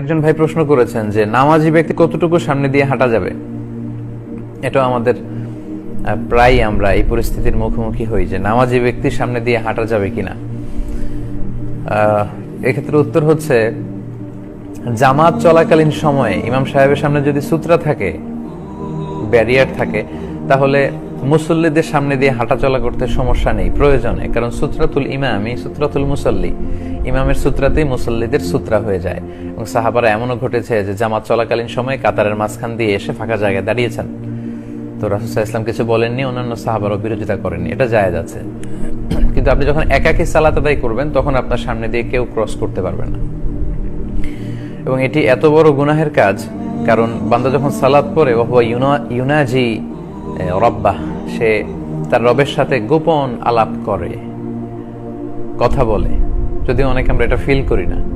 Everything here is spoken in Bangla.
একজন ভাই প্রশ্ন করেছেন যে, নামাজি ব্যক্তি কতটুকু সামনে দিয়ে হাঁটা যাবে? এটা আমাদের প্রায় আমরা এই পরিস্থিতির মুখোমুখি হই যে, নামাজি ব্যক্তির সামনে দিয়ে হাঁটা যাবে কিনা। এক্ষেত্রে উত্তর হচ্ছে, জামাত চলাকালীন সময়ে ইমাম সাহেবের সামনে যদি সূত্রা থাকে, ব্যারিয়ার থাকে, তাহলে মুসল্লিদের সামনে দিয়ে হাঁটাচলা করতে সমস্যা নেই, প্রয়োজনে। কারণ সূত্রাতুল ইমামই সূত্রাতুল মুসল্লি। ইমামের সূত্রাতেই মুসল্লিদের সূত্রা হয়ে যায়। এবং সাহাবারা এমনও ঘটেছে যে জামাত চলাকালীন সময়ে কাতারের মাঝখান দিয়ে এসে ফাঁকা জায়গায় দাঁড়িয়েছেন। তো রাসুসাহ ইসলাম কিছু বলেননি, অন্যান্য সাহাবারও বিরোধিতা করেননি। এটা জায়েজ আছে। কিন্তু আপনি যখন একাকী সালাত আদায় করবেন, তখন আপনার সামনে দিয়ে কেউ ক্রস করতে পারবে না। এবং এটি এত বড় গুনাহের কাজ, কারণ বান্দা যখন সালাদ পরে ইউনা- ইউনাজি রব্বাহ সে তার রবের সাথে গোপন আলাপ করে। কথা বলে। যদি অনেকে আমরা এটা ফিল করি না।